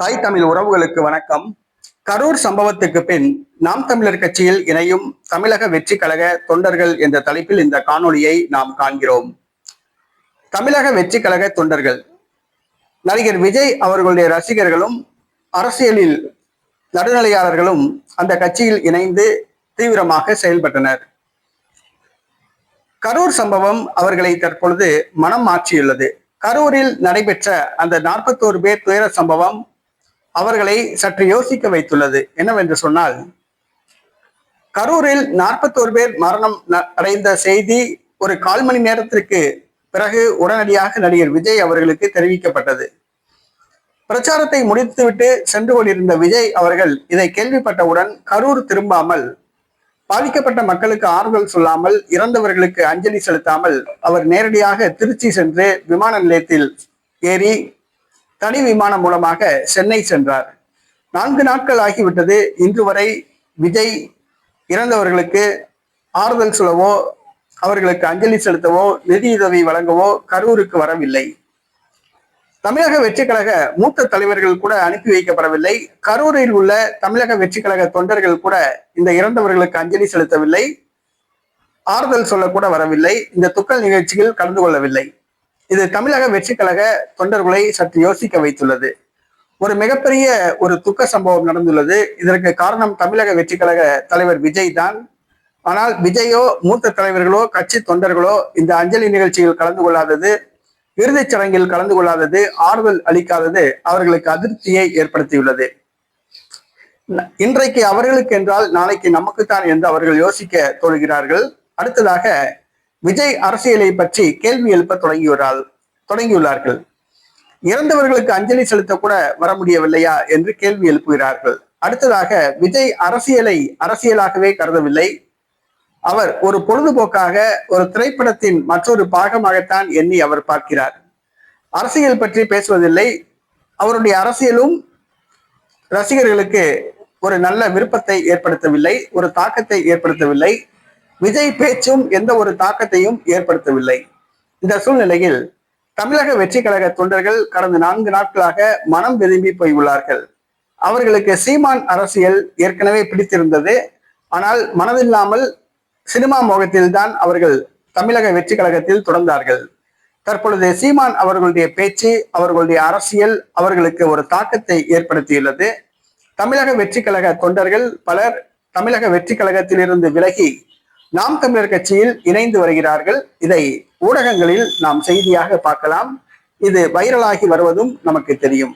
தாய் தமிழ் உறவுகளுக்கு வணக்கம். கரூர் சம்பவத்துக்கு பின் நாம் தமிழர் கட்சியில் இணையும் தமிழக வெற்றி கழக தொண்டர்கள் என்ற தலைப்பில் இந்த காணொளியை நாம் காண்கிறோம். தமிழக வெற்றி கழக தொண்டர்கள் நடிகர் விஜய் அவர்களுடைய ரசிகர்களும் அரசியலில் நடுநிலையாளர்களும் அந்த கட்சியில் இணைந்து தீவிரமாக செயல்பட்டனர். கரூர் சம்பவம் அவர்களை தற்பொழுது மனம் மாற்றியுள்ளது. கரூரில் நடைபெற்ற அந்த நாற்பத்தோரு பேர் துயர சம்பவம் அவர்களை சற்று யோசிக்க வைத்துள்ளது. என்னவென்று சொன்னால் கரூரில் நாற்பத்தோரு பேர் மரணம் அடைந்த செய்தி ஒரு கால் மணி நேரத்திற்கு பிறகு உடனடியாக நடிகர் விஜய் அவர்களுக்கு தெரிவிக்கப்பட்டது. பிரச்சாரத்தை முடித்துவிட்டு சென்று கொண்டிருந்த விஜய் அவர்கள் இதை கேள்விப்பட்டவுடன் கரூர் திரும்பாமல் பாதிக்கப்பட்ட மக்களுக்கு ஆறுதல் சொல்லாமல் இறந்தவர்களுக்கு அஞ்சலி செலுத்தாமல் அவர் நேரடியாக திருச்சி சென்று விமான நிலையத்தில் ஏறி தனி விமானம் மூலமாக சென்னை சென்றார். நான்கு நாட்கள் ஆகிவிட்டது. இன்று வரை விஜய் இறந்தவர்களுக்கு ஆறுதல் சொல்லவோ அவர்களுக்கு அஞ்சலி செலுத்தவோ நிதியுதவி வழங்கவோ கரூருக்கு வரவில்லை. தமிழக வெற்றி கழக மூத்த தலைவர்கள் கூட அனுப்பி வைக்கப்படவில்லை. கரூரில் உள்ள தமிழக வெற்றி கழக தொண்டர்கள் கூட இந்த இறந்தவர்களுக்கு அஞ்சலி செலுத்தவில்லை. ஆறுதல் சொல்லக்கூட வரவில்லை. இந்த துக்கல் நிகழ்ச்சியில் கலந்து கொள்ளவில்லை. இது தமிழக வெற்றி கழக தொண்டர்களை சற்று யோசிக்க வைத்துள்ளது. ஒரு மிகப்பெரிய ஒரு துக்க சம்பவம் நடந்துள்ளது. இதற்கு காரணம் தமிழக வெற்றி கழக தலைவர் விஜய் தான். ஆனால் விஜயோ மூத்த தலைவர்களோ கட்சி தொண்டர்களோ இந்த அஞ்சலி நிகழ்ச்சியில் கலந்து கொள்ளாதது இறுதிச் சடங்கில் கலந்து கொள்ளாதது ஆறுதல் அளிக்காதது அவர்களுக்கு அதிருப்தியை ஏற்படுத்தியுள்ளது. இன்றைக்கு அவர்களுக்கு என்றால் நாளைக்கு நமக்குத்தான் என்று அவர்கள் யோசிக்க தோல்கிறார்கள் அடுத்ததாக விஜய் அரசியலை பற்றி கேள்வி எழுப்ப தொடங்கியுள்ளார் தொடங்கியுள்ளார்கள். இறந்தவர்களுக்கு அஞ்சலி செலுத்த கூட வர முடியவில்லையா என்று கேள்வி எழுப்புகிறார்கள். அடுத்ததாக விஜய் அரசியலை அரசியலாகவே கருதவில்லை. அவர் ஒரு பொழுதுபோக்காக ஒரு திரைப்படத்தின் மற்றொரு பாகமாகத்தான் எண்ணி அவர் பார்க்கிறார். அரசியல் பற்றி பேசுவதில்லை. அவருடைய அரசியலும் ரசிகர்களுக்கு ஒரு நல்ல விருப்பத்தை ஏற்படுத்தவில்லை ஒரு தாக்கத்தை ஏற்படுத்தவில்லை. விஜய் பேச்சும் எந்த ஒரு தாக்கத்தையும் ஏற்படுத்தவில்லை. இந்த சூழ்நிலையில் தமிழக வெற்றி கழக தொண்டர்கள் கடந்த நான்கு நாட்களாக மனம் விரும்பி போயுள்ளார்கள். அவர்களுக்கு சீமான் அரசியல் ஏற்கனவே பிடித்திருந்தது. ஆனால் மனதில்லாமல் சினிமா மோகத்தில்தான் அவர்கள் தமிழக வெற்றி கழகத்தில் தொடர்ந்தார்கள். தற்பொழுது சீமான் அவர்களுடைய பேச்சு அவர்களுடைய அரசியல் அவர்களுக்கு ஒரு தாக்கத்தை ஏற்படுத்தியுள்ளது. தமிழக வெற்றி கழக தொண்டர்கள் பலர் தமிழக வெற்றி கழகத்திலிருந்து விலகி நாம் தமிழர் கட்சியில் இணைந்து வருகிறார்கள். இதை ஊடகங்களில் நாம் செய்தியாக பார்க்கலாம். இது வைரலாகி வருவதும் நமக்கு தெரியும்.